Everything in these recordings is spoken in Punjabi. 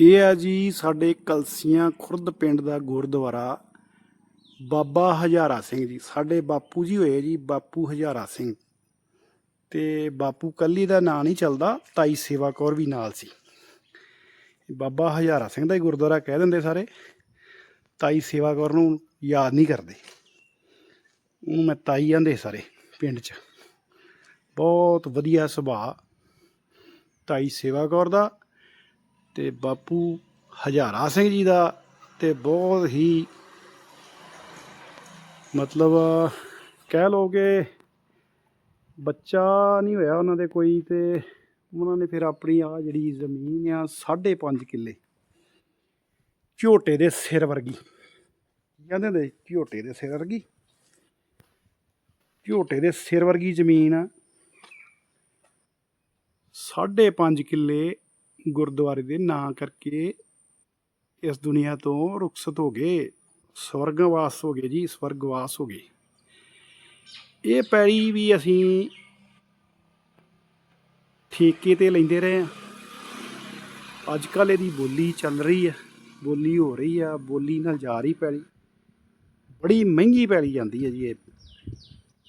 ਇਹ ਆ ਜੀ ਸਾਡੇ ਕਲਸੀਆਂ ਖੁਰਦ ਪਿੰਡ ਦਾ ਗੁਰਦੁਆਰਾ ਬਾਬਾ ਹਜ਼ਾਰਾ ਸਿੰਘ ਜੀ। ਸਾਡੇ ਬਾਪੂ ਜੀ ਹੋਏ ਜੀ, ਬਾਪੂ ਹਜ਼ਾਰਾ ਸਿੰਘ। ਤੇ ਬਾਪੂ ਕੱਲੀ ਦਾ ਨਾਂ ਨਹੀਂ ਚੱਲਦਾ, ਤਾਈ ਸੇਵਾ ਕੌਰ ਵੀ ਨਾਲ ਸੀ। ਬਾਬਾ ਹਜ਼ਾਰਾ ਸਿੰਘ ਦਾ ਹੀ ਗੁਰਦੁਆਰਾ ਕਹਿ ਦਿੰਦੇ ਸਾਰੇ। ਤਾਈ ਸੇਵਾ ਕੌਰ ਨੂੰ ਯਾਦ ਨਹੀਂ ਕਰਦੇ। ਉਹਨੂੰ ਮੈਂ ਤਾਈ ਜਾਂਦੇ ਸਾਰੇ ਪਿੰਡ 'ਚ। ਬਹੁਤ ਵਧੀਆ ਸੁਭਾਅ। ਤਾਈ ਸੇਵਾ ਕੌਰ ਦਾ ਤੇ ਬਾਪੂ ਹਜ਼ਾਰਾ ਸਿੰਘ ਜੀ ਦਾ ਤੇ ਬਹੁਤ ਹੀ ਮਤਲਬ ਕਹਿ ਲਓ ਕਿ ਬੱਚਾ ਨਹੀਂ ਹੋਇਆ ਉਹਨਾਂ ਦੇ ਕੋਈ ਤੇ ਉਹਨਾਂ ਨੇ ਫਿਰ ਆਪਣੀ ਆ ਜਿਹੜੀ ਜ਼ਮੀਨ ਆ 5.5 ਕਿੱਲੇ ਝੋਟੇ ਦੇ ਸਿਰ ਵਰਗੀ। ਕਹਿੰਦੇ ਹੁੰਦੇ ਝੋਟੇ ਦੇ ਸਿਰ ਵਰਗੀ। ਝੋਟੇ ਦੇ ਸਿਰ ਵਰਗੀ ਜ਼ਮੀਨ ਆ। 5.5 ਕਿੱਲੇ ਗੁਰਦੁਆਰੇ ਦੇ ਨਾਂ ਕਰਕੇ ਇਸ ਦੁਨੀਆ ਤੋਂ ਰੁਖਸਤ ਹੋ ਗਏ, ਸਵਰਗਵਾਸ ਹੋ ਗਏ ਜੀ, ਸਵਰਗਵਾਸ ਹੋ ਗਏ। ਇਹ ਪੈੜੀ ਵੀ ਅਸੀਂ ਠੇਕੇ ਤੇ ਲੈਂਦੇ ਰਹੇ ਆ ਅੱਜ ਕੱਲ ਇਹਦੀ ਬੋਲੀ ਚੱਲ ਰਹੀ ਆ ਬੋਲੀ ਹੋ ਰਹੀ ਆ, ਬੋਲੀ ਨਾਲ ਜਾ ਰਹੀ ਪੈੜੀ। ਬੜੀ ਮਹਿੰਗੀ ਪੈੜੀ ਜਾਂਦੀ ਹੈ ਜੀ ਇਹ।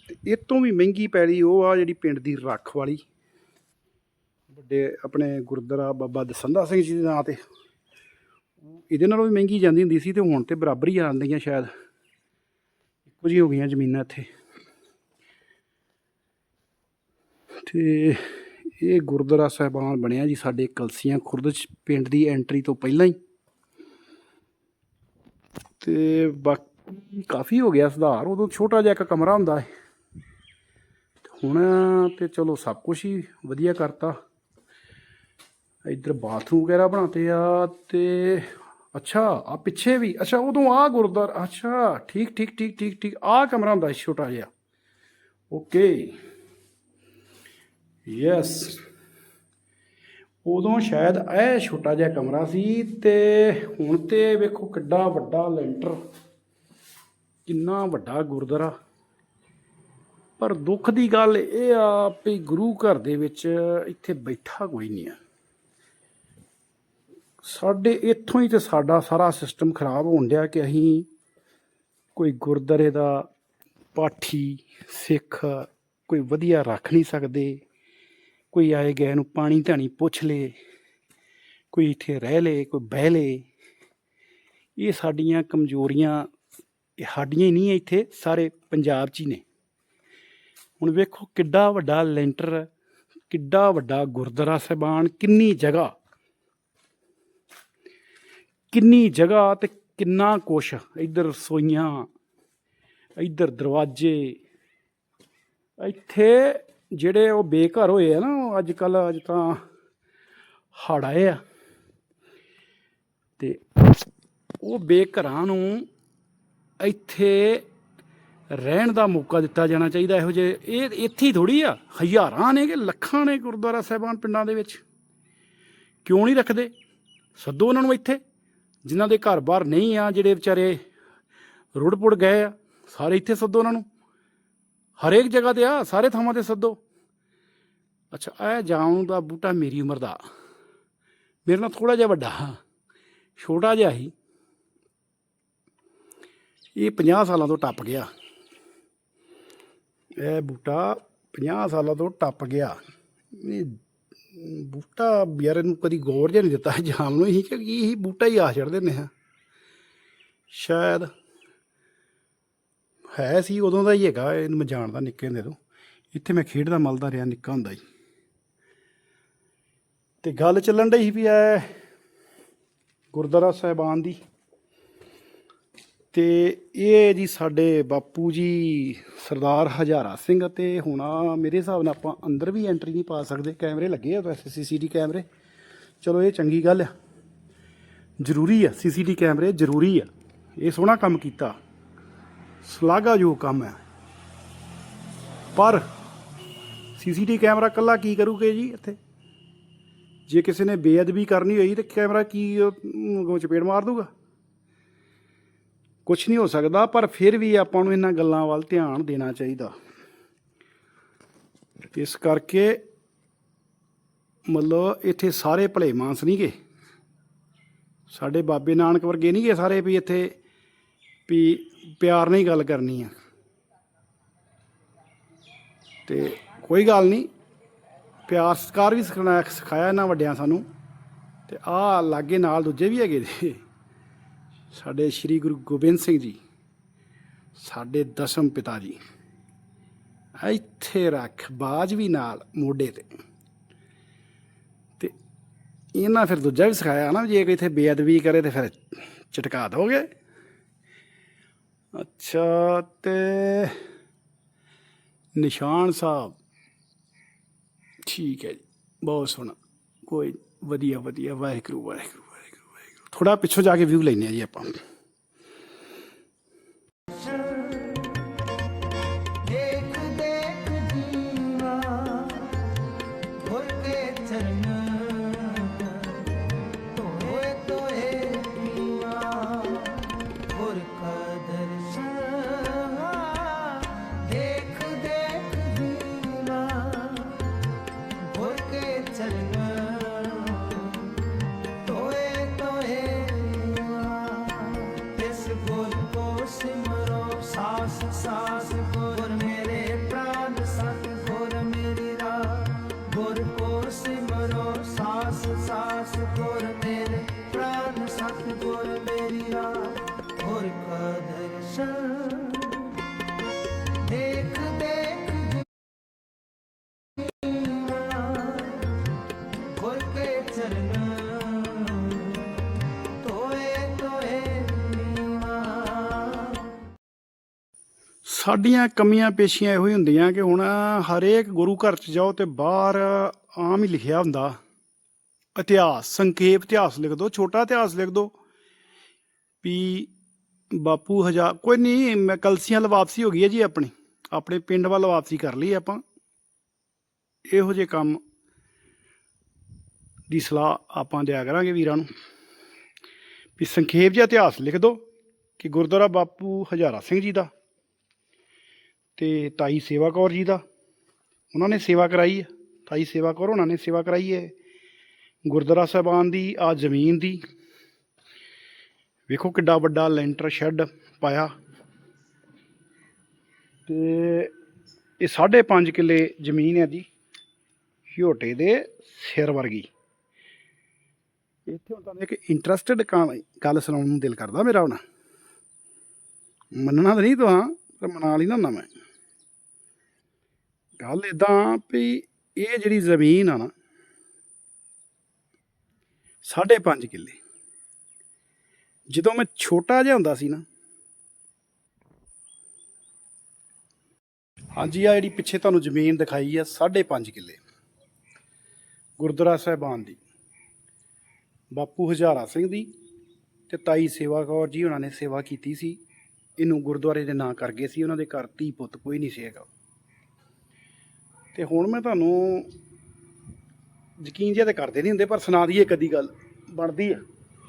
ਤੇ ਇਹ ਤੋਂ ਵੀ ਮਹਿੰਗੀ ਪੈੜੀ ਉਹ ਆ ਜਿਹੜੀ ਪਿੰਡ ਦੀ ਰੱਖ ਵਾਲੀ। ਵੱਡੇ ਆਪਣੇ ਗੁਰਦੁਆਰਾ ਬਾਬਾ ਦਸੰਧਾ ਸਿੰਘ ਜੀ ਦੇ ਨਾਂ ਤੇ। ਇਹਦੇ ਨਾਲੋਂ ਵੀ ਮਹਿੰਗੀ ਜਾਂਦੀ ਹੁੰਦੀ ਸੀ ਤੇ ਹੁਣ ਤੇ ਬਰਾਬਰ ਹੀ ਆਉਂਦੀਆਂ ਸ਼ਾਇਦ। ਇੱਕੋ ਜਿਹੀ ਹੋ ਗਈਆਂ ਜ਼ਮੀਨਾਂ ਇੱਥੇ। ਤੇ ਇਹ ਗੁਰਦੁਆਰਾ ਸਾਹਿਬਾਨ ਬਣਿਆ ਜੀ ਸਾਡੇ ਕਲਸੀਆਂ ਖੁਰਦ ਚ, ਪਿੰਡ ਦੀ ਐਂਟਰੀ ਤੋਂ ਪਹਿਲਾਂ ਹੀ। ਤੇ ਬਾਕੀ ਕਾਫੀ ਹੋ ਗਿਆ ਸੁਧਾਰ, ਉਦੋਂ ਛੋਟਾ ਜਿਹਾ ਇੱਕ ਕਮਰਾ ਹੁੰਦਾ ਹੈ ਹੁਣ ਤੇ ਚਲੋ ਸਭ ਕੁਝ ਹੀ ਵਧੀਆ ਕਰਤਾ। ਇੱਧਰ ਬਾਥਰੂਮ ਵਗੈਰਾ ਬਣਾਤੇ ਆ ਤੇ ਅੱਛਾ ਆ ਪਿੱਛੇ ਵੀ, ਅੱਛਾ, ਉਦੋਂ ਆ ਗੁਰਦੁਆਰਾ, ਅੱਛਾ, ਠੀਕ ਠੀਕ ਠੀਕ ਠੀਕ ਠੀਕ ਆ ਕਮਰਾ ਹੁੰਦਾ ਸੀ ਛੋਟਾ ਜਿਹਾ। ਓਕੇ। ਯੈਸ। ਉਦੋਂ ਸ਼ਾਇਦ ਇਹ ਛੋਟਾ ਜਿਹਾ ਕਮਰਾ ਸੀ ਤੇ ਹੁਣ ਤੇ ਵੇਖੋ ਕਿੱਡਾ ਵੱਡਾ ਲੈਂਟਰ। ਕਿੰਨਾ ਵੱਡਾ ਗੁਰਦੁਆਰਾ। ਪਰ ਦੁੱਖ ਦੀ ਗੱਲ ਇਹ ਆ ਵੀ ਗੁਰੂ ਘਰ ਦੇ ਵਿੱਚ ਇੱਥੇ ਬੈਠਾ ਕੋਈ ਨਹੀਂ ਆ। ਸਾਡੇ ਇੱਥੋਂ ਹੀ ਤੇ ਸਾਡਾ ਸਾਰਾ ਸਿਸਟਮ ਖਰਾਬ ਹੋਣ ਡਿਆ ਕਿ ਅਸੀਂ ਕੋਈ ਗੁਰਦਾਰੇ ਦਾ ਪਾਠੀ, ਸਿੱਖ ਕੋਈ ਵਧੀਆ ਰੱਖ ਨਹੀਂ ਸਕਦੇ। ਕੋਈ ਆਏ ਗਏ ਨੂੰ ਪਾਣੀ ਧਾਣੀ ਪੁੱਛ ਲੇ, ਕੋਈ ਇੱਥੇ ਰਹਿ ਲੇ, ਕੋਈ ਬਹਿ ਲੇ। ਇਹ ਸਾਡੀਆਂ ਕਮਜ਼ੋਰੀਆਂ, ਇਹ ਸਾਡੀਆਂ ਹੀ ਨਹੀਂ ਇੱਥੇ, ਸਾਰੇ ਪੰਜਾਬ 'ਚ ਹੀ ਨੇ। ਹੁਣ ਵੇਖੋ ਕਿੱਡਾ ਵੱਡਾ ਲੈਂਟਰ, ਕਿੱਡਾ ਵੱਡਾ ਗੁਰਦੁਆਰਾ ਸਾਹਿਬਾਨ, ਕਿੰਨੀ ਜਗ੍ਹਾ ਕਿੰਨੀ ਜਗ੍ਹਾ ਤੇ ਕਿੰਨਾ ਕੁਛ ਇੱਧਰ ਰਸੋਈਆਂ, ਇੱਧਰ ਦਰਵਾਜ਼ੇ। ਇੱਥੇ ਜਿਹੜੇ ਉਹ ਬੇਘਰ ਹੋਏ ਆ ਨਾ, ਉਹ ਅੱਜ ਕੱਲ ਅੱਜ ਤਾਂ ਹੜ੍ਹ ਆਏ ਆ। ਤੇ ਉਹ ਬੇਘਰਾਂ ਨੂੰ ਇੱਥੇ ਰਹਿਣ ਦਾ ਮੌਕਾ ਦਿੱਤਾ ਜਾਣਾ ਚਾਹੀਦਾ ਇਹੋ ਜਿਹੇ। ਇਹ ਇੱਥੇ ਹੀ ਥੋੜੀ ਆ। ਹਜ਼ਾਰਾਂ ਨੇ ਕਿ ਲੱਖਾਂ ਨੇ ਗੁਰਦੁਆਰਾ ਸਾਹਿਬਾਨ ਪਿੰਡਾਂ ਦੇ ਵਿੱਚ। ਕਿਉਂ ਨਹੀਂ ਰੱਖਦੇ? ਸੱਦੋ ਉਹਨਾਂ ਨੂੰ ਇੱਥੇ। ਜਿਨ੍ਹਾਂ ਦੇ ਘਰ ਬਾਹਰ ਨਹੀਂ ਆ, ਜਿਹੜੇ ਵਿਚਾਰੇ ਰੁੜ-ਪੁੜ ਗਏ ਆ, ਸਾਰੇ ਇੱਥੇ ਸੱਦੋ ਉਹਨਾਂ ਨੂੰ। ਹਰੇਕ ਜਗ੍ਹਾ ਤੇ ਆ, ਸਾਰੇ ਥਾਵਾਂ ਤੇ ਸੱਦੋ। ਅੱਛਾ, ਇਹ ਜਾਮ ਦਾ ਬੂਟਾ ਮੇਰੀ ਉਮਰ ਦਾ। ਮੇਰੇ ਨਾਲ ਥੋੜਾ ਜਿਹਾ ਵੱਡਾ, ਛੋਟਾ ਜਿਹਾ ਹੀ ਇਹ 50 ਸਾਲਾਂ ਤੋਂ ਟੱਪ ਗਿਆ। ਇਹ ਬੂਟਾ 50 ਸਾਲਾਂ ਤੋਂ ਟੱਪ ਗਿਆ। ਇਹ ਬੂਟਾ ਯਾਰ ਇਹਨੂੰ ਕਦੀ ਗੌਰ ਜਿਹਾ ਨਹੀਂ ਦਿੱਤਾ ਜਾਮ ਨੂੰ ਹੀ ਕਿ ਇਹ ਬੂਟਾ ਹੀ ਆ ਛੱਡ ਦਿੰਦੇ ਹਾਂ ਸ਼ਾਇਦ ਹੈ ਸੀ ਉਦੋਂ ਦਾ ਹੀ ਹੈਗਾ, ਇਹਨੂੰ ਮੈਂ ਜਾਣਦਾ ਨਿੱਕੇ ਹੁੰਦੇ ਤੋਂ। ਇੱਥੇ ਮੈਂ ਖੇਡਦਾ ਮਲਦਾ ਰਿਹਾ, ਨਿੱਕਾ ਹੁੰਦਾ ਹੀ। ਤੇ ਗੱਲ ਚੱਲਣ ਡਈ ਸੀ ਵੀ ਐ ਗੁਰਦੁਆਰਾ ਸਾਹਿਬਾਨ ਦੀ। ਤੇ ਇਹ ਜੀ ਸਾਡੇ ਬਾਪੂ ਜੀ ਸਰਦਾਰ ਹਜ਼ਾਰਾ ਸਿੰਘ ਤੇ ਹੁਣ ਮੇਰੇ ਹਿਸਾਬ ਨਾਲ ਆਪਾਂ ਅੰਦਰ ਵੀ ਐਂਟਰੀ ਨਹੀਂ ਪਾ ਸਕਦੇ, ਕੈਮਰੇ ਲੱਗੇ ਆ ਵੈਸੇ ਸੀਸੀਟੀ ਕੈਮਰੇ। ਚਲੋ ਇਹ ਚੰਗੀ ਗੱਲ ਆ। ਜ਼ਰੂਰੀ ਆ ਸੀਸੀਟੀ ਕੈਮਰੇ ਜ਼ਰੂਰੀ ਆ। ਇਹ ਸੋਹਣਾ ਕੰਮ ਕੀਤਾ। ਸ਼ਲਾਘਾਯੋਗ ਕੰਮ ਹੈ ਪਰ ਸੀਸੀਟੀ ਕੈਮਰਾ ਕੱਲਾ ਕੀ ਕਰੂਗੇ ਜੀ ਇੱਥੇ? ਜੇ ਕਿਸੇ ਨੇ ਬੇਅਦਬੀ ਕਰਨੀ ਹੋਈ ਤੇ ਕੈਮਰਾ ਕੀ ਉਹ ਚਪੇੜ ਮਾਰ ਦੂਗਾ? ਕੁਝ ਨਹੀਂ ਹੋ ਸਕਦਾ, ਪਰ ਫਿਰ ਵੀ ਆਪਾਂ ਨੂੰ ਇਹਨਾਂ ਗੱਲਾਂ ਵੱਲ ਧਿਆਨ ਦੇਣਾ ਚਾਹੀਦਾ। ਇਸ ਕਰਕੇ ਮਤਲਬ ਇੱਥੇ ਸਾਰੇ ਭਲੇ ਮਾਨਸ ਨਹੀਂਗੇ ਸਾਡੇ ਬਾਬੇ ਨਾਨਕ ਵਰਗੇ ਨਹੀਂ ਗੇ ਸਾਰੇ ਵੀ ਇੱਥੇ ਵੀ ਪਿਆਰ ਨਾਲ ਗੱਲ ਕਰਨੀ ਆ। ਤੇ ਕੋਈ ਗੱਲ ਨਹੀਂ, ਪਿਆਰ ਸਤਿਕਾਰ ਵੀ ਸਿਖਾਉਣਾ ਸਿਖਾਇਆ ਇਹਨਾਂ ਵੱਡਿਆਂ ਸਾਨੂੰ। ਤੇ ਆਹ ਲਾਗੇ ਨਾਲ ਦੂਜੇ ਵੀ ਹੈਗੇ ਜੀ। ਸਾਡੇ ਸ੍ਰੀ ਗੁਰੂ ਗੋਬਿੰਦ ਸਿੰਘ ਜੀ, ਸਾਡੇ ਦਸਮ ਪਿਤਾ ਜੀ, ਇੱਥੇ ਰੱਖ ਬਾਜ ਵੀ ਨਾਲ ਮੋਢੇ ਤੇ। ਤੇ ਇਹਨਾਂ ਫਿਰ ਦੂਜਾ ਵੀ ਸਿਖਾਇਆ ਨਾ ਜੇ ਕੋਈ ਇੱਥੇ ਬੇਅਦਬੀ ਕਰੇ ਤੇ ਫਿਰ ਚਟਕਾ ਦੋਗੇ। ਅੱਛਾ, ਤੇ ਨਿਸ਼ਾਨ ਸਾਹਿਬ, ਠੀਕ ਹੈ ਜੀ, ਬਹੁਤ ਸੋਹਣਾ। ਕੋਈ ਵਧੀਆ ਵਧੀਆ ਵਾਹਿਗੁਰੂ ਵਾਹਿਗੁਰੂ ਵਾਹਿਗੁਰੂ ਵਾਹਿਗੁਰੂ। ਥੋੜਾ ਪਿੱਛੋਂ ਜਾ ਕੇ ਵਿਊ ਲੈਨੇ ਆ ਜੀ ਆਪਾਂ ਸਾਡੀਆਂ ਕਮੀਆਂ ਪੇਸ਼ੀਆਂ ਇਹੋ ਹੀ ਹੁੰਦੀਆਂ ਕਿ ਹੁਣ ਹਰੇਕ ਗੁਰੂ ਘਰ ਚ ਜਾਓ ਤੇ ਬਾਹਰ ਆਮ ਹੀ ਲਿਖਿਆ ਹੁੰਦਾ। ਇਤਿਹਾਸ, ਸੰਖੇਪ ਇਤਿਹਾਸ ਲਿਖ ਦਿਓ ਛੋਟਾ ਇਤਿਹਾਸ ਲਿਖ ਦਿਓ ਵੀ ਬਾਪੂ ਹਜ਼ਾਰ ਕੋਈ ਨਹੀਂ ਮੈਂ ਕਲਸੀਆਂ ਵੱਲ ਵਾਪਸੀ ਹੋ ਗਈ ਹੈ ਜੀ ਆਪਣੀ। ਆਪਣੇ ਪਿੰਡ ਵੱਲ ਵਾਪਸੀ ਕਰ ਲਈ ਆਪਾਂ। ਇਹੋ ਜਿਹੇ ਕੰਮ ਦੀ ਸਲਾਹ ਆਪਾਂ ਦਿਆ ਕਰਾਂਗੇ ਵੀਰਾਂ ਨੂੰ। ਵੀ ਸੰਖੇਪ ਜਿਹਾ ਇਤਿਹਾਸ ਲਿਖ ਦਿਓ ਕਿ ਗੁਰਦੁਆਰਾ ਬਾਪੂ ਹਜ਼ਾਰਾ ਸਿੰਘ ਜੀ ਦਾ ਤੇ ਤਾਈ ਸੇਵਾ ਕੌਰ ਜੀ ਦਾ। ਉਹਨਾਂ ਨੇ ਸੇਵਾ ਕਰਾਈ ਹੈ। ਤਾਈ ਸੇਵਾ ਕੌਰ ਉਹਨਾਂ ਨੇ ਸੇਵਾ ਕਰਾਈ ਹੈ। ਗੁਰਦੁਆਰਾ ਸਾਹਿਬਾਨ ਦੀ, ਆ ਜ਼ਮੀਨ ਦੀ। ਵੇਖੋ ਕਿੱਡਾ ਵੱਡਾ ਲੈਂਟਰ ਸ਼ੈੱਡ ਪਾਇਆ। ਤੇ ਇਹ 5.5 ਕਿੱਲੇ ਜ਼ਮੀਨ ਹੈ ਜੀ। ਝੋਟੇ ਦੇ ਸਿਰ ਵਰਗੀ। ਇੱਥੇ ਹੁਣ ਤੁਹਾਨੂੰ ਇੱਕ ਇੰਟਰਸਟਿਡ ਗੱਲ ਸੁਣਾਉਣ ਨੂੰ ਦਿਲ ਕਰਦਾ ਮੇਰਾ ਹੁਣ। ਮੰਨਣਾ ਤਾਂ ਨਹੀਂ ਤੁਹਾਂ ਪਰ ਮਨਾ ਲਈ ਨਾ ਹੁੰਦਾ ਮੈਂ। ਗੱਲ ਇਦਾਂ ਵੀ ਇਹ ਜਿਹੜੀ ਜ਼ਮੀਨ ਆ ਨਾ, ਸਾਢੇ ਪੰਜ ਕਿੱਲੇ। ਜਦੋਂ ਮੈਂ ਛੋਟਾ ਜਿਹਾ ਹੁੰਦਾ ਸੀ ਨਾ, ਹਾਂਜੀ ਆ ਜਿਹੜੀ ਪਿੱਛੇ ਤੁਹਾਨੂੰ ਜ਼ਮੀਨ ਦਿਖਾਈ ਆ, ਸਾਢੇ ਪੰਜ ਕਿੱਲੇ। ਗੁਰਦੁਆਰਾ ਸਾਹਿਬਾਨ ਦੀ, ਬਾਪੂ ਹਜ਼ਾਰਾ ਸਿੰਘ ਦੀ ਤੇ ਤਾਈ ਸੇਵਾ ਕੌਰ ਜੀ ਉਹਨਾਂ ਨੇ ਸੇਵਾ ਕੀਤੀ ਸੀ। ਇਹਨੂੰ ਗੁਰਦੁਆਰੇ ਦੇ ਨਾਂ ਕਰ ਗਏ ਸੀ, ਉਹਨਾਂ ਦੇ ਘਰ ਧੀ ਪੁੱਤ ਕੋਈ ਨਹੀਂ ਸੀਗਾ ਤੇ ਹੁਣ ਮੈਂ ਤੁਹਾਨੂੰ ਯਕੀਨ ਜਿਹਾ ਤੇ ਕਰਦੇ ਨਹੀਂ ਹੁੰਦੇ, ਪਰ ਸੁਣਾ ਦਈਏ ਕਦੀ ਗੱਲ, ਬਣਦੀ ਆ।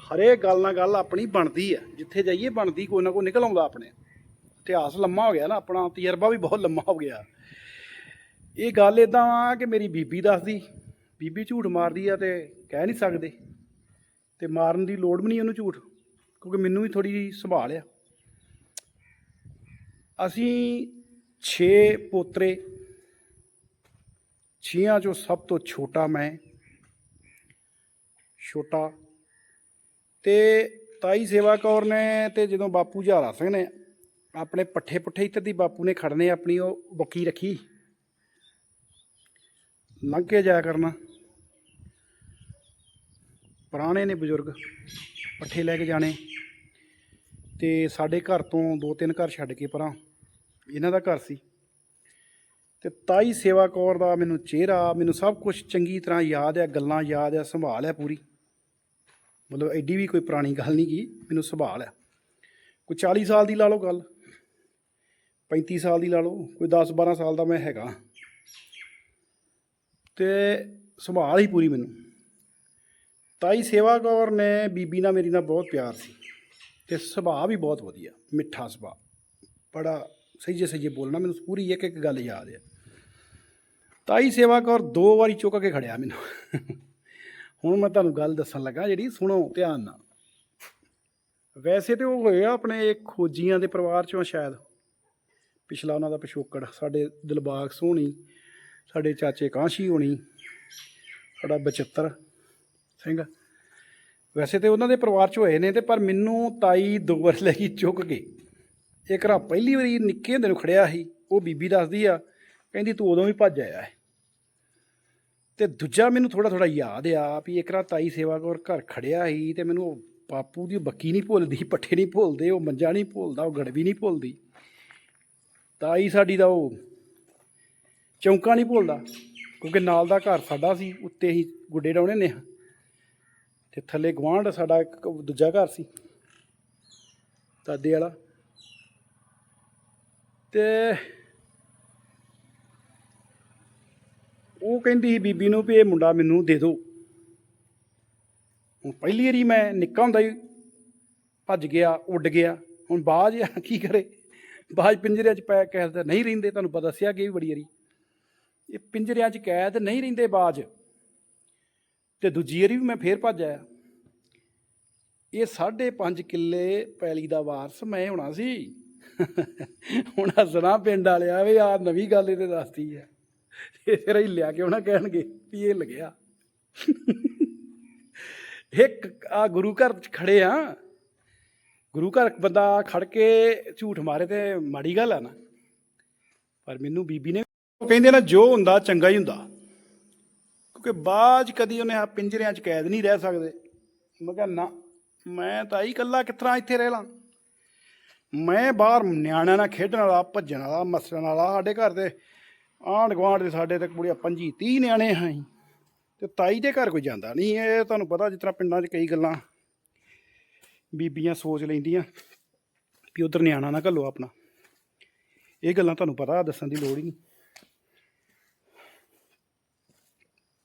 ਹਰੇਕ ਗੱਲ ਨਾਲ ਗੱਲ ਆਪਣੀ ਬਣਦੀ ਆ। ਜਿੱਥੇ ਜਾਈਏ ਬਣਦੀ, ਕੋਈ ਨਾ ਕੋਈ ਨਿਕਲ ਆਉਂਦਾ ਆਪਣੇ। ਇਤਿਹਾਸ ਲੰਮਾ ਹੋ ਗਿਆ ਨਾ, ਆਪਣਾ ਤਜਰਬਾ ਵੀ ਬਹੁਤ ਲੰਮਾ ਹੋ ਗਿਆ। ਇਹ ਗੱਲ ਇਦਾਂ ਆ ਕਿ ਮੇਰੀ ਬੀਬੀ ਦੱਸਦੀ, ਬੀਬੀ ਝੂਠ ਮਾਰਦੀ ਆ ਤੇ ਕਹਿ ਨਹੀਂ ਸਕਦੇ। ਤੇ ਮਾਰਨ ਦੀ ਲੋੜ ਵੀ ਨਹੀਂ ਉਹਨੂੰ ਝੂਠ, ਕਿਉਂਕਿ ਮੈਨੂੰ ਵੀ ਥੋੜੀ ਸੰਭਾਲ ਆ। ਅਸੀਂ 6 ਪੋਤਰੇ ਛੀਆਂ ਚੋਂ ਸਭ ਤੋਂ ਛੋਟਾ ਮੈਂ ਛੋਟਾ ਤੇ ਤਾਈ ਸੇਵਾ ਕੌਰ ਨੇ ਤੇ ਜਦੋਂ ਬਾਪੂ ਜਹਾਰਾ ਸਿੰਘ ਨੇ ਆਪਣੇ ਪੱਠੇ ਪੁੱਠੇ ਇੱਧਰ ਦੀ ਬਾਪੂ ਨੇ ਖੜਨੇ ਆਪਣੀ ਉਹ ਬੱਕੀ ਰੱਖੀ ਲੰਘ ਕੇ ਜਾਇਆ ਕਰਨਾ ਪੁਰਾਣੇ ਨੇ ਬਜ਼ੁਰਗ ਪੱਠੇ ਲੈ ਕੇ ਜਾਣੇ ਤੇ ਸਾਡੇ ਘਰ ਤੋਂ ਦੋ ਤਿੰਨ ਘਰ ਛੱਡ ਕੇ ਪਰਾਂ ਇਹਨਾਂ ਦਾ ਘਰ ਸੀ ਤੇ ਤਾਈ ਸੇਵਾ ਕੌਰ ਦਾ ਮੈਨੂੰ ਚਿਹਰਾ, ਮੈਨੂੰ ਸਭ ਕੁਝ ਚੰਗੀ ਤਰ੍ਹਾਂ ਯਾਦ ਹੈ, ਗੱਲਾਂ ਯਾਦ ਹੈ, ਸੰਭਾਲ ਹੈ ਪੂਰੀ। ਮਤਲਬ ਐਡੀ ਵੀ ਕੋਈ ਪੁਰਾਣੀ ਗੱਲ ਨਹੀਂ ਕੀ ਮੈਨੂੰ ਸੰਭਾਲ ਹੈ। ਕੋਈ 40 ਸਾਲ ਦੀ ਲਾ ਲਓ ਗੱਲ 35 ਸਾਲ ਦੀ ਲਾ ਲਓ, ਕੋਈ 10 12 ਸਾਲ ਦਾ ਮੈਂ ਹੈਗਾ। ਤੇ ਸੰਭਾਲ ਹੀ ਪੂਰੀ ਮੈਨੂੰ। ਤਾਈ ਸੇਵਾ ਕੌਰ ਨੇ ਬੀਬੀ ਨਾਲ ਮੇਰੀ ਨਾਲ ਬਹੁਤ ਪਿਆਰ ਸੀ, ਤੇ ਸੁਭਾਅ ਵੀ ਬਹੁਤ ਵਧੀਆ, ਮਿੱਠਾ ਸੁਭਾਅ, ਬੜਾ ਸਹੀਜੇ ਸਹੀਜੇ ਬੋਲਣਾ, ਮੈਨੂੰ ਪੂਰੀ ਇੱਕ ਇੱਕ ਗੱਲ ਯਾਦ ਹੈ ਤਾਈ ਸੇਵਾ ਕੌਰ ਦੋ ਵਾਰੀ ਚੁੱਕ ਕੇ ਖੜਿਆ ਮੈਨੂੰ। ਹੁਣ ਮੈਂ ਤੁਹਾਨੂੰ ਗੱਲ ਦੱਸਣ ਲੱਗਾ, ਜਿਹੜੀ ਸੁਣੋ, ਧਿਆਨ ਨਾਲ। ਵੈਸੇ ਤੇ ਉਹ ਹੋਏ ਆ ਆਪਣੇ ਖੋਜੀਆਂ ਦੇ ਪਰਿਵਾਰ ਚੋਂ ਸ਼ਾਇਦ, ਪਿਛਲਾ ਉਹਨਾਂ ਦਾ ਪਿਛੋਕੜ, ਸਾਡੇ ਦਿਲਬਾਗ ਸੋਹਣੀ, ਸਾਡੇ ਚਾਚੇ ਕਾਂਸ਼ੀ ਹੋਣੀ, ਸਾਡਾ ਬਚਿੱਤਰ ਸਿੰਘ। ਵੈਸੇ ਤੇ ਉਹਨਾਂ ਦੇ ਪਰਿਵਾਰ ਚ ਹੋਏ ਨੇ ਤੇ ਪਰ ਮੈਨੂੰ ਤਾਈ ਦੋ ਵਾਰ ਲੈ ਗਈ ਚੁੱਕ ਕੇ ਇੱਕ ਰਾ ਪਹਿਲੀ ਵਾਰੀ ਨਿੱਕੇ ਹੁੰਦੇ ਨੂੰ ਖੜਿਆ ਸੀ, ਉਹ ਬੀਬੀ ਦੱਸਦੀ ਆ, ਕਹਿੰਦੀ ਤੂੰ ਉਦੋਂ ਵੀ ਭੱਜ ਆਇਆ ਹੈ। ਤੇ ਦੂਜਾ ਮੈਨੂੰ ਥੋੜਾ ਥੋੜਾ ਯਾਦ ਆ ਵੀ ਇੱਕ ਰਾ ਤਾਈ ਸੇਵਾ ਕੋਰ ਘਰ ਖੜਿਆ ਸੀ ਤੇ ਮੈਨੂੰ ਉਹ ਬਾਪੂ ਦੀ ਬੱਕੀ ਨਹੀਂ ਭੁੱਲਦੀ, ਪੱਠੇ ਨਹੀਂ ਭੁੱਲਦੇ, ਉਹ ਮੰਜਾ ਨਹੀਂ ਭੁੱਲਦਾ, ਉਹ ਗੜਵੀ ਨਹੀਂ ਭੁੱਲਦੀ। ਤਾਈ ਸਾਡੀ ਦਾ ਉਹ ਚੌਂਕਾ ਨਹੀਂ ਭੁੱਲਦਾ, ਕਿਉਂਕਿ ਨਾਲ ਦਾ ਘਰ ਸਾਡਾ ਸੀ, ਉੱਤੇ ਹੀ ਗੁੱਡੇ ਡਾਉਣੇ ਨੇ। ਤੇ ਥੱਲੇ ਗਵਾਂਢ ਸਾਡਾ ਇੱਕ ਦੂਜਾ ਘਰ ਸੀ। ਦਾਦੇ ਵਾਲਾ। ਤੇ ਉਹ ਕਹਿੰਦੀ ਸੀ ਬੀਬੀ ਨੂੰ ਵੀ ਇਹ ਮੁੰਡਾ ਮੈਨੂੰ ਦੇ ਦਿਓ ਹੁਣ ਪਹਿਲੀ ਵਾਰੀ ਮੈਂ ਨਿੱਕਾ ਹੁੰਦਾ ਹੀ ਭੱਜ ਗਿਆ, ਉੱਡ ਗਿਆ। ਹੁਣ ਬਾਜ ਆ, ਕੀ ਕਰੇ? ਬਾਜ ਪਿੰਜਰਿਆਂ 'ਚ ਪੈ, ਕੈਦ ਤਾਂ ਨਹੀਂ ਰਹਿੰਦੇ, ਤੁਹਾਨੂੰ ਪਤਾ ਦੱਸਿਆ ਕਿ ਵੀ ਬੜੀ ਵਾਰੀ। ਇਹ ਪਿੰਜਰਿਆਂ 'ਚ ਕੈਦ ਨਹੀਂ ਰਹਿੰਦੇ ਬਾਜ। ਤੇ ਦੂਜੀ ਵਾਰੀ ਵੀ ਮੈਂ ਫੇਰ ਭੱਜ ਆਇਆ। ਇਹ 5.5 ਕਿੱਲੇ ਪੈਲੀ ਦਾ ਵਾਰਸ ਮੈਂ ਹੋਣਾ ਸੀ। ਹੁਣ ਹੱਸਣਾ ਪਿੰਡ ਵਾਲਿਆ ਵੀ ਆ ਨਵੀਂ ਗੱਲ ਇਹਦੇ ਦੱਸਦੀ ਹੈ ਇਹ ਫਿਰ ਹੀ ਲਿਆ ਕੇ ਉਹਨਾਂ ਕਹਿਣਗੇ ਵੀ ਇਹ ਲੱਗਿਆ। ਇੱਕ ਆ ਗੁਰੂ ਘਰ 'ਚ ਖੜੇ ਆ। ਗੁਰੂ ਘਰ ਬੰਦਾ ਖੜ ਕੇ ਝੂਠ ਮਾਰੇ ਤੇ ਮਾੜੀ ਗੱਲ ਆ ਨਾ। ਪਰ ਮੈਨੂੰ ਬੀਬੀ ਨੇ ਉਹ ਕਹਿੰਦੇ ਨਾ, ਜੋ ਹੁੰਦਾ ਚੰਗਾ ਹੀ ਹੁੰਦਾ। ਕਿਉਂਕਿ ਬਾਜ ਕਦੀ ਉਹਨੇ ਆ ਪਿੰਜਰਿਆਂ 'ਚ ਕੈਦ ਨਹੀਂ ਰਹਿ ਸਕਦੇ। ਮੈਂ ਕਿਹਾ ਨਾ, ਮੈਂ ਤਾਂ ਹੀ ਇਕੱਲਾ ਕਿਤਨਾ ਇੱਥੇ ਰਹਿ ਲਾਂ। ਮੈਂ ਬਾਹਰ ਨਿਆਣਿਆਂ ਨਾਲ ਖੇਡਣ ਵਾਲਾ, ਭੱਜਣ ਵਾਲਾ, ਮਸਲਣ ਵਾਲਾ, ਸਾਡੇ ਘਰ ਦੇ ਆਂਢ ਗੁਆਂਢ ਦੇ ਸਾਡੇ ਤੇ ਕੁੜੀਆਂ 25 30 ਨਿਆਣੇ ਹਾਂ ਤੇ ਤਾਈ ਦੇ ਘਰ ਕੋਈ ਜਾਂਦਾ ਨਹੀਂ ਇਹ ਤੁਹਾਨੂੰ ਪਤਾ ਜਿਸ ਤਰ੍ਹਾਂ ਪਿੰਡਾਂ 'ਚ ਕਈ ਗੱਲਾਂ ਬੀਬੀਆਂ ਸੋਚ ਲੈਂਦੀਆਂ ਵੀ ਉਧਰ ਨਿਆਣਾ ਨਾ ਘੱਲੋ ਆਪਣਾ। ਇਹ ਗੱਲਾਂ ਤੁਹਾਨੂੰ ਪਤਾ, ਦੱਸਣ ਦੀ ਲੋੜ ਹੀ ਨਹੀਂ।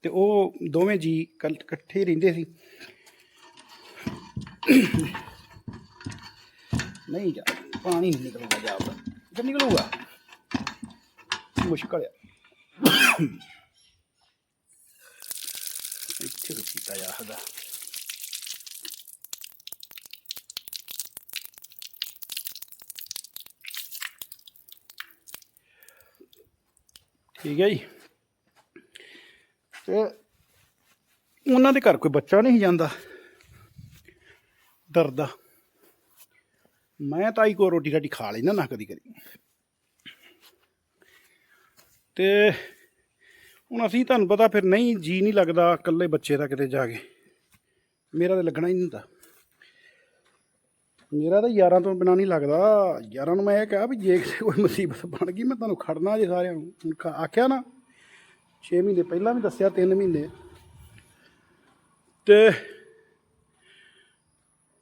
ਤੇ ਉਹ ਦੋਵੇਂ ਜੀ ਇਕੱਠੇ ਰਹਿੰਦੇ ਸੀ। ਨਹੀਂ ਜਾ, ਪਾਣੀ ਨਹੀਂ ਨਿਕਲੂਗਾ ਜਾਪਦਾ ਕਿ। ਨਿਕਲੂਗਾ? ਮੁਸ਼ਕਲ ਆ। ਇੱਥੇ ਤੋਂ ਕੀਤਾ ਠੀਕ ਹੈ ਜੀ। ਤੇ ਉਹਨਾਂ ਦੇ ਘਰ ਕੋਈ ਬੱਚਾ ਨਹੀਂ ਜਾਂਦਾ? ਡਰਦਾ। ਮੈਂ ਤਾਂ ਹੀ ਕੋ ਰੋਟੀ ਰਾਟੀ ਖਾ ਲੈਂਦਾ ਨਾ ਕਦੀ ਕਦੀ। ਤੇ ਹੁਣ ਅਸੀਂ ਤੁਹਾਨੂੰ ਪਤਾ ਫਿਰ ਨਹੀਂ, ਜੀ ਨਹੀਂ ਲੱਗਦਾ ਇਕੱਲੇ ਬੱਚੇ ਦਾ ਕਿਤੇ ਜਾ ਕੇ। ਮੇਰਾ ਤਾਂ ਲੱਗਣਾ ਹੀ ਨਹੀਂ ਹੁੰਦਾ ਮੇਰਾ ਤਾਂ ਯਾਰਾਂ ਤੋਂ ਬਿਨਾ ਨਹੀਂ ਲੱਗਦਾ। ਯਾਰਾਂ ਨੂੰ ਮੈਂ ਇਹ ਕਿਹਾ ਵੀ ਜੇ ਕਿਸੇ ਕੋਈ ਮੁਸੀਬਤ ਬਣ ਗਈ, ਮੈਂ ਤੁਹਾਨੂੰ ਖੜਨਾ ਜੇ ਸਾਰਿਆਂ ਨੂੰ। ਹੁਣ ਆਖਿਆ ਨਾ 6 ਮਹੀਨੇ ਪਹਿਲਾਂ ਵੀ ਦੱਸਿਆ 3 ਮਹੀਨੇ। ਤੇ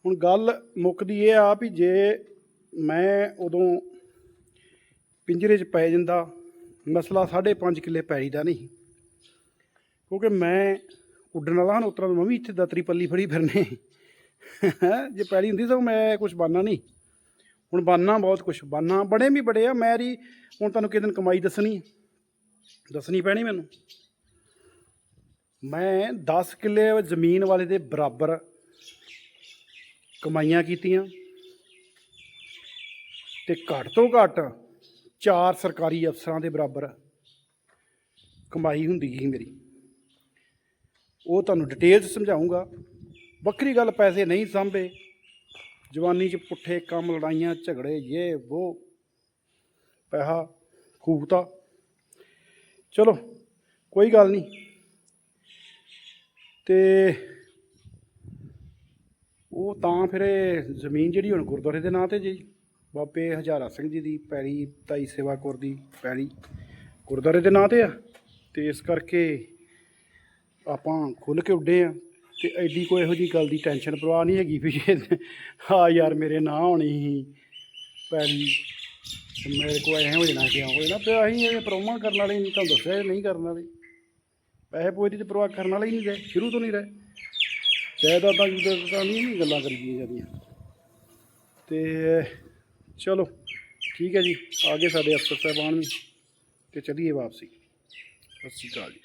ਹੁਣ ਗੱਲ ਮੁੱਕਦੀ ਇਹ ਆ ਵੀ ਜੇ ਮੈਂ ਉਦੋਂ ਪਿੰਜਰੇ 'ਚ ਪੈ ਜਾਂਦਾ ਮਸਲਾ 5.5 ਕਿੱਲੇ ਪੈੜੀ ਦਾ ਨਹੀਂ। ਕਿਉਂਕਿ ਮੈਂ ਉੱਡਣ ਵਾਲਾ ਹਾਂ ਉਤਰਾ ਮੈਂ ਵੀ ਇੱਥੇ ਦਤਰੀ ਪੱਲੀ ਫੜੀ ਫਿਰਨੇ। ਹੈਂ, ਜੇ ਪੈੜੀ ਹੁੰਦੀ ਤਾਂ ਮੈਂ ਕੁਝ ਬਾਨਾ ਨਹੀਂ। ਹੁਣ ਬਾਨਾ ਬਹੁਤ ਕੁਝ ਬਾਨਾ ਬੜੇ ਵੀ ਬੜੇ ਆ ਮੇਰੀ ਹੁਣ ਤੁਹਾਨੂੰ ਕਿਸ ਦਿਨ ਕਮਾਈ ਦੱਸਣੀ ਦੱਸਣੀ ਪੈਣੀ ਮੈਨੂੰ। ਮੈਂ 10 ਕਿੱਲੇ ਜ਼ਮੀਨ ਵਾਲੇ ਦੇ ਬਰਾਬਰ ਕਮਾਈਆਂ ਕੀਤੀਆਂ ਤੇ ਘੱਟ ਤੋਂ ਘੱਟ ਚਾਰ ਸਰਕਾਰੀ ਅਫਸਰਾਂ ਦੇ ਬਰਾਬਰ ਕਮਾਈ ਹੁੰਦੀ ਸੀ ਮੇਰੀ। ਉਹ ਤੁਹਾਨੂੰ ਡਿਟੇਲ ਸਮਝਾਉਂਗਾ। ਵੱਖਰੀ ਗੱਲ ਪੈਸੇ ਨਹੀਂ ਸਾਂਭੇ। ਜਵਾਨੀ 'ਚ ਪੁੱਠੇ ਕੰਮ, ਲੜਾਈਆਂ, ਝਗੜੇ ਇਹ ਉਹ ਪੈਸਾ ਖੂਬਤਾ ਚਲੋ, ਕੋਈ ਗੱਲ ਨਹੀਂ। ਤੇ ਉਹ ਤਾਂ ਫਿਰ ਇਹ ਜ਼ਮੀਨ ਜਿਹੜੀ ਹੁਣ ਗੁਰਦੁਆਰੇ ਦੇ ਨਾਂ ਤੇ ਜੀ, ਬਾਬੇ ਹਜ਼ਾਰਾ ਸਿੰਘ ਜੀ ਦੀ ਪੈਰੀ ਤਾਈ ਸੇਵਾ ਕੌਰ ਦੀ ਪੈਰੀ ਗੁਰਦੁਆਰੇ ਦੇ ਨਾਂ ਤੇ ਆ। ਤੇ ਇਸ ਕਰਕੇ ਆਪਾਂ ਖੁੱਲ ਕੇ ਉੱਡੇ ਆ। ਤੇ ਐਡੀ ਕੋਈ ਇਹੋ ਜੀ ਗੱਲ ਦੀ ਟੈਨਸ਼ਨ ਪਰਵਾਹ ਨਹੀਂ ਹੈਗੀ ਵੀ ਇਹ ਹਾਂ ਯਾਰ ਮੇਰੇ ਨਾਂ ਹੋਣੀ ਸੀ ਪੈਰੀ ਮੇਰੇ ਕੋਲ ਐ ਹੋ ਜਾਣਾ ਕਿ ਹੋ ਜਾਣਾ। ਪਿਆ ਅਸੀਂ ਇਹ ਪ੍ਰੋਮਾ ਕਰਨ ਵਾਲੇ ਨਹੀਂ ਤੁਹਾਨੂੰ ਦੱਸਿਆ ਨਹੀਂ ਕਰਨ ਵਾਲੇ। ਪੈਸੇ ਪੂਏ ਦੀ ਤੇ ਪਰਵਾਹ ਕਰਨ ਵਾਲੇ ਹੀ ਨਹੀਂ ਰਹੇ ਸ਼ੁਰੂ ਤੋਂ ਨਹੀਂ ਰਹੇ। ਜਾਇਦਾਦਾਂ ਜੁਦਾਦਾਂ ਤਾਂ ਨਹੀਂ ਗੱਲਾਂ ਕਰੀਆਂ ਜਾਂਦੀਆਂ। ਤੇ ਚਲੋ, ਠੀਕ ਹੈ ਜੀ। ਆ ਗਏ ਸਾਡੇ ਅਫਸਰ ਸਾਹਿਬਾਨ ਵੀ। ਤੇ ਚਲੀਏ ਵਾਪਸੀ। ਸਤਿ ਸ਼੍ਰੀ ਅਕਾਲ ਜੀ।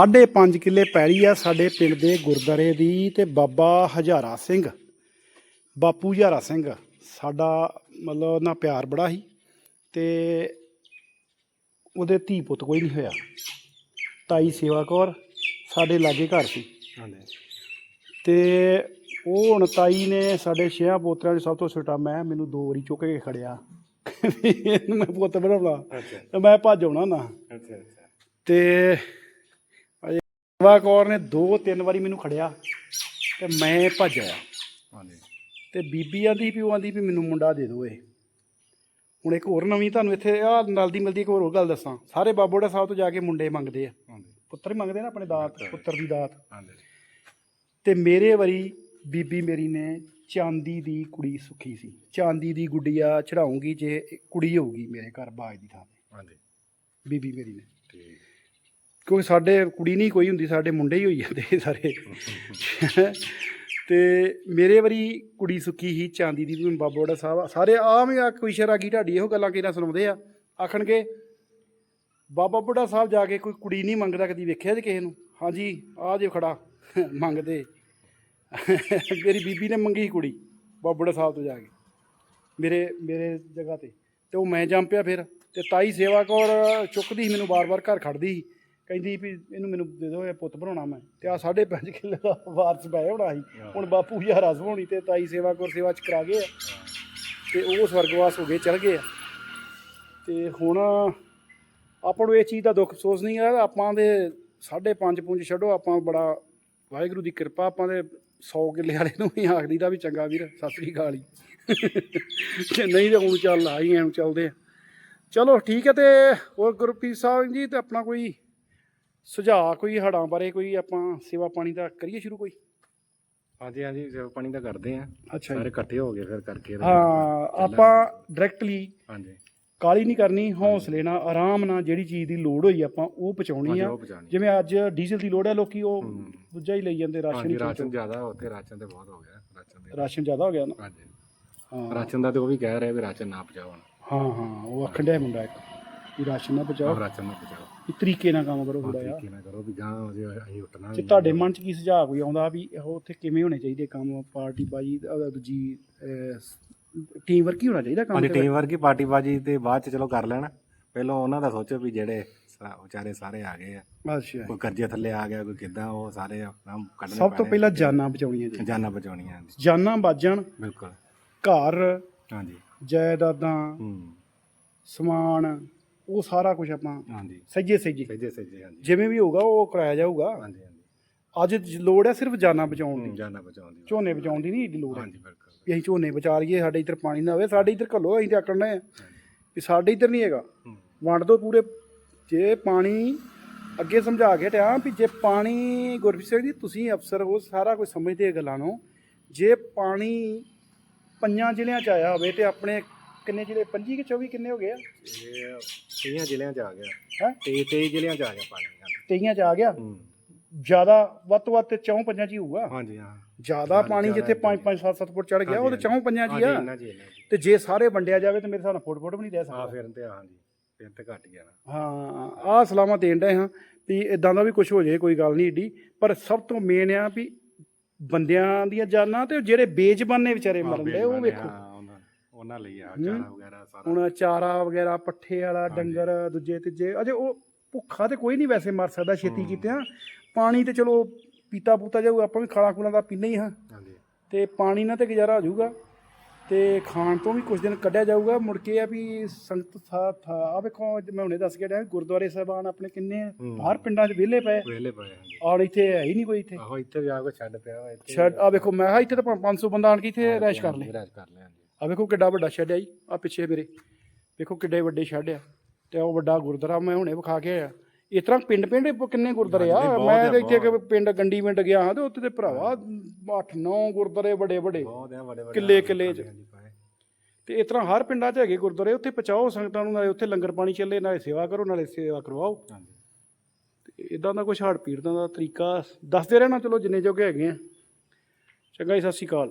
ਸਾਢੇ ਪੰਜ ਕਿੱਲੇ ਪੈਲੀ ਆ ਸਾਡੇ ਪਿੰਡ ਦੇ ਗੁਰਦਾਰੇ ਦੀ ਤੇ ਬਾਬਾ ਹਜ਼ਾਰਾ ਸਿੰਘ। ਬਾਪੂ ਹਜ਼ਾਰਾ ਸਿੰਘ। ਸਾਡਾ ਮਤਲਬ ਉਹਨਾਂ ਪਿਆਰ ਬੜਾ ਸੀ। ਤੇ ਉਹਦੇ ਧੀ ਪੁੱਤ ਕੋਈ ਨਹੀਂ ਹੋਇਆ। ਤਾਈ ਸੇਵਾ ਕੌਰ ਸਾਡੇ ਲਾਗੇ ਘਰ ਸੀ। ਹਾਂਜੀ। ਤੇ ਉਹ ਹੁਣ ਤਾਈ ਨੇ ਸਾਡੇ ਛੇਆਂ ਪੋਤਰਿਆਂ 'ਚ ਸਭ ਤੋਂ ਛੋਟਾ ਮੈਂ ਮੈਨੂੰ ਦੋ ਵਾਰੀ ਚੁੱਕ ਕੇ ਖੜਿਆ। ਇਹਨੂੰ ਮੈਂ ਪੁੱਤ ਬਣਾਉਣਾ। ਤੇ ਮੈਂ ਭੱਜ ਆਉਣਾ ਨਾ। ਅੱਛਾ ਅੱਛਾ। ਤੇ ਅਜੇ ਸੇਵਾ ਕੌਰ ਨੇ ਦੋ ਤਿੰਨ ਵਾਰੀ ਮੈਨੂੰ ਖੜਿਆ ਤੇ ਮੈਂ ਭੱਜ ਆਇਆ। ਹਾਂਜੀ। ਤੇ ਬੀਬੀ ਆਂਦੀ ਵੀ ਉਹ ਆਂਦੀ ਵੀ ਮੈਨੂੰ ਮੁੰਡਾ ਦੇ ਦਿਓ ਇਹ। ਹੁਣ ਇੱਕ ਹੋਰ ਨਵੀਂ ਤੁਹਾਨੂੰ ਇੱਥੇ ਆ ਨਾਲ ਦੀ ਮਿਲਦੀ ਇੱਕ ਹੋਰ ਗੱਲ ਦੱਸਾਂ। ਸਾਰੇ ਬਾਬੋੜਾ ਸਾਹਿਬ ਤੋਂ ਜਾ ਕੇ ਮੁੰਡੇ ਮੰਗਦੇ ਆ। ਹਾਂਜੀ। ਪੁੱਤਰ ਹੀ ਮੰਗਦੇ ਨਾ ਆਪਣੇ ਦਾਤ ਪੁੱਤਰ ਦੀ ਦਾਤ। ਹਾਂਜੀ। ਤੇ ਮੇਰੇ ਵਾਰੀ ਬੀਬੀ ਮੇਰੀ ਨੇ ਚਾਂਦੀ ਦੀ ਕੁੜੀ ਸੁੱਖੀ ਸੀ। ਚਾਂਦੀ ਦੀ ਗੁੱਡੀਆ ਚੜਾਉਂਗੀ ਜੇ ਕੁੜੀ ਹੋਊਗੀ ਮੇਰੇ ਘਰ ਬਾਜ ਦੀ ਥਾਂ ਤੇ। ਹਾਂਜੀ। ਬੀਬੀ ਮੇਰੀ ਨੇ। ਠੀਕ। ਕਿਉਂਕਿ ਸਾਡੇ ਕੁੜੀ ਨਹੀਂ ਕੋਈ ਹੁੰਦੀ ਸਾਡੇ ਮੁੰਡੇ ਹੀ ਹੋਈ ਜਾਂਦੇ ਸਾਰੇ। ਤੇ ਮੇਰੇ ਵਾਰੀ ਕੁੜੀ ਸੁੱਕੀ ਸੀ ਚਾਂਦੀ ਦੀ ਵੀ ਬਾਬਾ ਬੜਾ ਸਾਹਿਬ ਸਾਰੇ ਆਮ ਹੀ ਆ ਕੋਈ ਸ਼ਰਾਗੀ ਢਾਡੀ ਇਹੋ ਗੱਲਾਂ ਕਿਹਨਾਂ ਸੁਣਾਉਂਦੇ ਆ। ਆਖਣਗੇ ਬਾਬਾ ਬੁੱਢਾ ਸਾਹਿਬ ਜਾ ਕੇ ਕੋਈ ਕੁੜੀ ਨਹੀਂ ਮੰਗਦਾ ਕਦੀ ਵੇਖਿਆ ਜੇ ਕਿਸੇ ਨੂੰ? ਹਾਂਜੀ ਆ ਜੇ ਖੜਾ। ਮੰਗਦੇ। ਮੇਰੀ ਬੀਬੀ ਨੇ ਮੰਗੀ ਕੁੜੀ ਬਾਬਾ ਬੁੱਢਾ ਸਾਹਿਬ ਤੋਂ ਜਾ ਕੇ ਮੇਰੇ ਮੇਰੇ ਜਗ੍ਹਾ ਤੇ। ਤੇ ਉਹ ਮੈਂ ਜੰਮ ਪਿਆ ਫਿਰ ਤੇ ਤਾਈ ਸੇਵਾ ਕੌਰ ਚੁੱਕਦੀ ਮੈਨੂੰ ਬਾਰ-ਬਾਰ ਘਰ ਖੜਦੀ ਕਹਿੰਦੀ ਵੀ ਇਹਨੂੰ ਮੈਨੂੰ ਦੇ ਦਿਓ ਇਹ ਪੁੱਤ ਬਣਾਉਣਾ ਮੈਂ। ਤੇ ਆ 5.5 ਕਿੱਲੇ ਦਾ ਵਾਰਸ ਪੈ ਹੋਣਾ ਸੀ। ਹੁਣ ਬਾਪੂ ਹਜ਼ਾਰਾ ਸੁਣੀ ਤੇ ਤਾਈ ਸੇਵਾ ਕੌਰ ਸੇਵਾ ਚ ਕਰਾ ਗਏ ਆ। ਤੇ ਉਹ ਸਵਰਗਵਾਸ ਹੋ ਗਏ ਚਲ ਗਏ ਆ। ਤੇ ਹੁਣ ਆਪਾਂ ਨੂੰ ਇਹ ਚੀਜ਼ ਦਾ ਦੁੱਖ ਅਫਸੋਸ ਨਹੀਂ ਆ ਆਪਾਂ ਦੇ 5.5 ਪੁੰਜ ਛੱਡੋ ਆਪਾਂ ਬੜਾ ਵਾਹਿਗੁਰੂ ਦੀ ਕਿਰਪਾ ਆਪਾਂ ਦੇ 100 ਕਿੱਲੇ ਵਾਲੇ ਨੂੰ ਵੀ ਆਖਦੀ ਦਾ ਵੀ ਚੰਗਾ ਵੀਰ ਸਤਿ ਸ੍ਰੀ ਅਕਾਲ ਹੀ ਜੇ ਨਹੀਂ ਤੇ ਹੁਣ ਚੱਲ ਆਈ ਐਂ ਚੱਲਦੇ ਆ। ਚਲੋ ਠੀਕ ਹੈ ਤੇ ਹੋਰ ਗੁਰਪ੍ਰੀਤ ਸਾਹਿਬ ਜੀ ਤੇ ਆਪਣਾ ਕੋਈ ਸੁਝਾਅ ਕੋਈ ਹੜਾਂ ਬਾਰੇ ਕੋਈ ਆਪਾਂ ਸੇਵਾ ਪਾਣੀ ਦਾ ਕਰੀਏ ਸ਼ੁਰੂ ਕੋਈ? ਹਾਂਜੀ ਹਾਂਜੀ ਸੇਵਾ ਪਾਣੀ ਦਾ ਕਰਦੇ ਆ। ਅੱਛਾ ਸਾਰੇ ਇਕੱਠੇ ਹੋ ਗਏ ਫਿਰ ਕਰਕੇ। ਹਾਂ ਆਪਾਂ ਡਾਇਰੈਕਟਲੀ ਹਾਂਜੀ। ਕਾਲੀ ਨਹੀਂ ਕਰਨੀ ਹੌਸਲੇ ਨਾਲ ਆਰਾਮ ਨਾਲ ਜਿਹੜੀ ਚੀਜ਼ ਦੀ ਲੋੜ ਹੋਈ ਆਪਾਂ ਉਹ ਪਹੁੰਚਾਉਣੀ ਆ। ਜਿਵੇਂ ਅੱਜ ਡੀਜ਼ਲ ਦੀ ਲੋੜ ਹੈ ਲੋਕੀ ਉਹ। ਦੂਜਾ ਹੀ ਲਈ ਜਾਂਦੇ ਰਾਸ਼ਨ ਹੀ ਰਾਸ਼ਨ ਜ਼ਿਆਦਾ ਉੱਥੇ ਰਾਸ਼ਨ ਤੇ ਬਹੁਤ ਹੋ ਗਿਆ ਰਾਸ਼ਨ ਦੇ। ਰਾਸ਼ਨ ਜ਼ਿਆਦਾ ਹੋ ਗਿਆ ਨਾ? ਹਾਂ। ਰਾਸ਼ਨ ਦਾ ਤੇ ਉਹ ਵੀ ਕਹਿ ਰਹੇ ਵੀ ਰਾਸ਼ਨ ਨਾ ਪਜਾਉਣ ਹਾਂ ਹਾਂ ਉਹ ਆਖਣ ਡਿਆ ਮੁੰਡਾ ਇੱਕ ਵੀ ਰਾਸ਼ਨ ਨਾ ਆਹ ਰਾਸ਼ਨ ਨਾ ਪਜਾਓ ਵੀ ਤਰੀਕੇ ਨਾਲ ਕੰਮ ਕਰੋ ਥੋੜਾ ਜਿਹਾ ਤਰੀਕੇ ਨਾਲ ਕਰੋ ਵੀ ਗਾਂ ਜੇ ਅਸੀਂ ਉੱਠਣਾ ਜੇ ਵੀ ਤੁਹਾਡੇ ਮਨ 'ਚ ਕੀ ਸੁਝਾਅ ਕੋਈ ਆਉਂਦਾ ਵੀ ਉਹ ਉੱਥੇ ਕਿਵੇਂ ਹੋਣੇ ਚਾਹੀਦੇ ਕੰਮ ਪਾਰਟੀ ਬਾਜੀ ਦੂਜੀ ਟੀਮ ਵਰਕ ਹੀ ਹੋਣਾ ਚਾਹੀਦਾ ਕੰਮ ਹਾਂਜੀ ਤੇ ਟੀਮ ਵਰਕ ਪਾਰਟੀ ਬਾਜੀ ਤੇ ਬਾਅਦ ਚ ਚਲੋ ਕਰ ਲੈਣਾ। ਪਹਿਲਾਂ ਉਹਨਾਂ ਦਾ ਸੋਚੋ ਵੀ ਜਿਹੜੇ ਸਾ- ਵਿਚਾਰੇ ਸਾਰੇ ਆ ਗਏ ਆ। ਅੱਛਾ। ਕੋਈ ਕਰਜ਼ੇ ਥੱਲੇ ਆ ਗਿਆ ਕੋਈ ਕਿੱਦਾਂ ਉਹ ਸਾਰੇ ਆਪਣਾ ਕੱਢਣੇ ਸਭ ਤੋਂ ਪੈਣੇ। ਪਹਿਲਾਂ ਜਾਨਾਂ ਬਚਾਉਣੀਆਂ ਜੀ। ਜਾਨਾਂ ਬਚਾਉਣੀਆਂ ਹਾਂਜੀ, ਜਾਨਾਂ ਬਾਜਣ ਬਿਲਕੁਲ। ਘਰ ਹਾਂਜੀ। ਜਾਇਦਾਦਾਂ ਹੂੰ। ਸਮਾਨ ਉਹ ਸਾਰਾ ਕੁਝ ਆਪਾਂ ਹਾਂਜੀ। ਸੱਜੇ ਸੱਜੇ ਸਹੀ ਸਹੀ ਹਾਂਜੀ। ਜਿਵੇਂ ਵੀ ਹੋਊਗਾ ਉਹ ਕਰਾਇਆ ਜਾਊਗਾ। ਹਾਂਜੀ ਹਾਂਜੀ। ਅੱਜ ਲੋੜ ਹੈ ਸਿਰਫ ਜਾਨਾਂ ਬਚਾਉਣ ਦੀ। ਜਾਨਾਂ ਬਚਾਉਣ ਦੀ। ਝੋਨੇ ਬਚਾਉਣ ਦੀ ਨਹੀਂ ਏਡੀ ਲੋੜ ਹੈ ਹਾਂਜੀ ਬਿਲਕੁਲ ਵੀ ਅਸੀਂ ਝੋਨੇ ਬਚਾ ਲਈਏ ਸਾਡੇ ਇੱਧਰ ਪਾਣੀ ਨਾ ਹੋਵੇ ਸਾਡੇ ਇੱਧਰ ਘੱਲੋ ਅਸੀਂ ਤੇ ਆਕੜਨਾ ਹੈ ਵੀ ਸਾਡੇ ਇੱਧਰ ਨਹੀਂ ਹੈਗਾ। ਵੰਡ ਦੋ ਪੂਰੇ। ਜੇ ਪਾਣੀ ਅੱਗੇ ਸਮਝਾ ਕੇ ਟਿਆ ਵੀ ਜੇ ਪਾਣੀ ਗੁਰਪ੍ਰੀਤ ਸਿੰਘ ਜੀ ਤੁਸੀਂ ਅਫਸਰ ਹੋ ਸਾਰਾ ਕੁਝ ਸਮਝਦੇ ਗੱਲਾਂ ਨੂੰ। ਜੇ ਪਾਣੀ ਪੰਜਾਂ ਜ਼ਿਲ੍ਹਿਆਂ ਚ ਆਇਆ ਹੋਵੇ ਤੇ ਆਪਣੇ ਕਿੰਨੇ ਜ਼ਿਲ੍ਹੇ 25 ਕਿ 24 ਕਿੰਨੇ ਹੋ ਗਏ ਆ? ਇਹ ਤੀਆਂ ਜ਼ਿਲ੍ਹਿਆਂ ਚ ਆ ਗਿਆ। ਹੈ? ਤੇ 23 ਜ਼ਿਲ੍ਹਿਆਂ ਚ ਆ ਗਿਆ ਪਾਣੀ ਹਾਂਜੀ। ਤੇਈਆਂ ਚ ਆ ਗਿਆ? ਜ਼ਿਆਦਾ ਵੱਧ ਤੋਂ ਵੱਧ ਤੇ ਚੌਂ ਪੰਜਾਂ ਚ ਹੀ ਹੋਊਗਾ। ਹਾਂਜੀ ਹਾਂ। ਜ਼ਿਆਦਾ ਪਾਣੀ ਜਿੱਥੇ 5 5 7 7 ਫੁੱਟ ਚੜ ਗਿਆ ਉਹ ਤੇ ਚੌਂ ਪੰਜਾਂ ਚ ਹੀ ਹਾਂਜੀ ਆ ਜੀ ਜੀ। ਤੇ ਜੇ ਸਾਰੇ ਵੰਡਿਆ ਜਾਵੇ ਤੇ ਮੇਰੇ ਹਿਸਾਬ ਨਾਲ ਫੁੱਟ ਫੁੱਟ ਵੀ ਨਹੀਂ ਰਹਿ ਆ ਸਕਦਾ ਫਿਰ ਤੇ ਹਾਂਜੀ ਫਿਰ ਤੇ ਘਟ ਗਿਆ ਨਾ। ਹਾਂ ਆਹ ਸਲਾਮਾਂ ਦੇਣ ਡਏ ਹਾਂ ਵੀ ਇਦਾਂ ਦਾ ਵੀ ਕੁਝ ਹੋ ਜਾਏ ਕੋਈ ਗੱਲ ਨਹੀਂ ਏਡੀ। ਪਰ ਸਭ ਤੋਂ ਮੇਨ ਆ ਵੀ ਬੰਦਿਆਂ ਦੀਆਂ ਜਾਨਾਂ ਤੇ ਜਿਹੜੇ ਬੇਜ਼ਬਾਨ ਨੇ ਵਿਚਾਰੇ ਮਰਨ ਦੇ ਉਹ ਵੇਖੋ। ਹਾਂ, ਉਹਨਾਂ ਉਹਨਾਂ ਲਈ ਆ ਚਾਰਾ ਵਗੈਰਾ ਸਾਰਾ। ਹੁਣ ਚਾਰਾ ਵਗੈਰਾ ਪੱਠੇ ਵਾਲਾ ਡੰਗਰ ਦੂਜੇ ਤੀਜੇ ਅਜੇ ਉਹ ਭੁੱਖਾ ਤੇ ਕੋਈ ਨਹੀਂ ਵੈਸੇ ਮਰ ਸਕਦਾ ਛੇਤੀ ਕੀਤਿਆਂ। ਪਾਣੀ ਤੇ ਚਲੋ ਪੀਤਾ ਪੂਤਾ ਜਾਊ ਆਪਾਂ ਵੀ ਖਾਣਾ ਖੁਣਾ ਦਾ ਪੀਂਦੇ ਹੀ ਹਾਂ। ਹਾਂਜੀ। ਤੇ ਪਾਣੀ ਨਾਲ ਤੇ ਗੁਜ਼ਾਰਾ ਹੋ ਜਾਊਗਾ। ਤੇ ਖਾਣ ਤੋਂ ਵੀ ਕੁਝ ਦਿਨ ਕੱਢਿਆ ਜਾਊਗਾ। ਮੁੜ ਕੇ ਆ ਵੀ ਸੰਗਤ ਸਾਥ ਆ ਵੇਖੋ ਮੈਂ ਹੁਣੇ ਦੱਸ ਕੇ ਡਿਆ ਵੀ ਗੁਰਦੁਆਰੇ ਸਾਹਿਬਾਨ ਆਪਣੇ ਕਿੰਨੇ ਆ। ਬਾਹਰ ਪਿੰਡਾਂ 'ਚ ਵਿਹਲੇ ਪਏ। ਵੇਲੇ ਪਏ ਹਾਂਜੀ। ਔਰ ਇੱਥੇ ਹੈ ਹੀ ਨਹੀਂ ਕੋਈ ਇੱਥੇ। ਆਹੋ ਇੱਥੇ ਜਾ ਕੇ ਛੱਡ ਪਿਆ ਵਾ ਇੱਥੇ ਛੱਡ ਆ ਵੇਖੋ ਮੈਂ ਕਿਹਾ ਇੱਥੇ ਤਾਂ 500 ਬੰਦਾ ਆਣ ਕੇ ਇੱਥੇ ਰੈਸ਼ ਕਰ ਲੇ ਰਾਜ ਕਰ ਲਿਆ ਹਾਂਜੀ। ਆ ਵੇਖੋ ਕਿੱਡਾ ਵੱਡਾ ਸ਼ੈੱਡ ਆ ਜੀ ਆ ਪਿੱਛੇ ਮੇਰੇ। ਵੇਖੋ ਕਿੱਡੇ ਵੱਡੇ ਸ਼ੈੱਡ ਆ। ਤੇ ਉਹ ਵੱਡਾ ਗੁਰਦੁਆਰਾ ਮੈਂ ਹੁਣੇ ਵਿਖਾ ਕੇ ਆਇਆ। ਇਸ ਤਰ੍ਹਾਂ ਪਿੰਡ ਪਿੰਡ ਕਿੰਨੇ ਗੁਰਦੁਆਰੇ ਆ। ਬਹੁਤ ਮੈਂ ਆ, ਤੇ ਇੱਥੇ ਇੱਕ ਪਿੰਡ ਗੰਡੀ ਪਿੰਡ ਗਿਆ ਹਾਂ ਤੇ ਉੱਥੇ ਤੇ ਭਰਾਵਾ 8-9 ਗੁਰਦੁਆਰੇ ਵੱਡੇ ਵੱਡੇ। ਬਹੁਤ ਆ ਵੱਡੇ ਵੱਡੇ। ਕਿੱਲੇ ਕਿੱਲੇ ਚ। ਹਾਂਜੀ ਪਾਏ ਤੇ ਇਸ ਤਰ੍ਹਾਂ ਹਰ ਪਿੰਡਾਂ 'ਚ ਹੈਗੇ ਗੁਰਦੁਆਰੇ ਉੱਥੇ ਪਹੁੰਚਾਓ ਸੰਗਤਾਂ ਨੂੰ ਨਾਲੇ ਉੱਥੇ ਲੰਗਰ ਪਾਣੀ ਚੱਲੇ ਨਾਲੇ ਸੇਵਾ ਕਰੋ ਨਾਲੇ ਸੇਵਾ ਕਰਵਾਓ। ਹਾਂਜੀ। ਇਦਾਂ ਦਾ ਕੁਛ ਹੜ ਪੀੜਤਾਂ ਦਾ ਤਰੀਕਾ ਦੱਸਦੇ ਰਹਿਣਾ ਚਲੋ ਜਿੰਨੇ ਜੋਗੇ ਹੈਗੇ ਆ। ਚੰਗਾ ਜੀ ਸਤਿ ਸ਼੍ਰੀ ਅਕਾਲ।